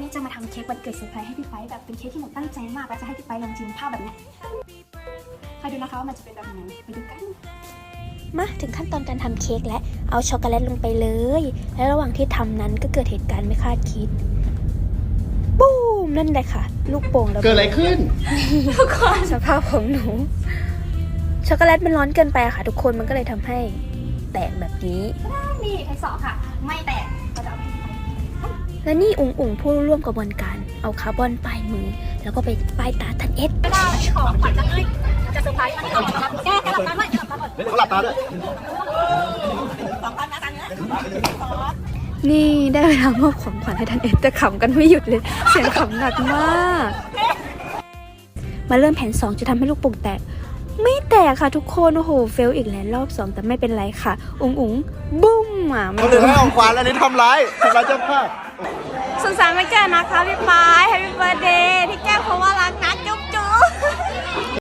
วันนี้จะมาทำเค้กวันเกิดเซอร์ไพรส์ให้พี่ไปแบบเป็นเค้กที่หนูตั้งใจมากแล้วจะให้พี่ไปลองชิมภาพแบบเนี้ยใครดูนะคะว่ามันจะเป็นแบบไหนไปดูกัน มาถึงขั้นตอนการทำเค้กแล้วเอาช็อกโกแลตลงไปเลย และระหว่างที่ทำนั้นก็เกิดเหตุการณ์ไม่คาดคิดบูมนั่นแหละค่ะ ลูกโป่งระเบิดเกิดอะไรขึ้นทุกคนสภาพของหนูช็อกโกแลตมันร้อนเกินไปอะค่ะ ทุกคนมันก็เลยทำให้แตกแบบนี้นี่เทคสองค่ะ ไม่แตกก็จะเอาไปที่ไป และนี่อุ๋งอุ๋งผู้ร่วมกระบวนการเอาคาร์บอนป้ายมือ แล้วก็ไปป้ายตาทันเอสไม่ได้ของขวัญจะให้จะเซอร์ไพรส์มันให้ของขวัญแก้แก้หลับตาด้วยแก้หลับตาก่อนเขาหลับตาด้วยนี่ได้เวลามอบของขวัญให้ทันเอสแต่ขำกันไม่หยุดเลย เสียงขำหนักมาก มาเริ่มแผน 2 จะทำให้ลูกโป่งแตก ไม่แตกค่ะทุกคนโอ้โหเฟลอีกแล้วรอบ 2 แต่ไม่เป็นไรค่ะ อุ๋งอุ๋งบุ้มอะไม่คนอื่นให้ของขวัญอันนี้ทำร้ายทำร้ายเจ้าภาพ สุขสันต์วันเกิดนะคะพี่ปาย Happy Birthday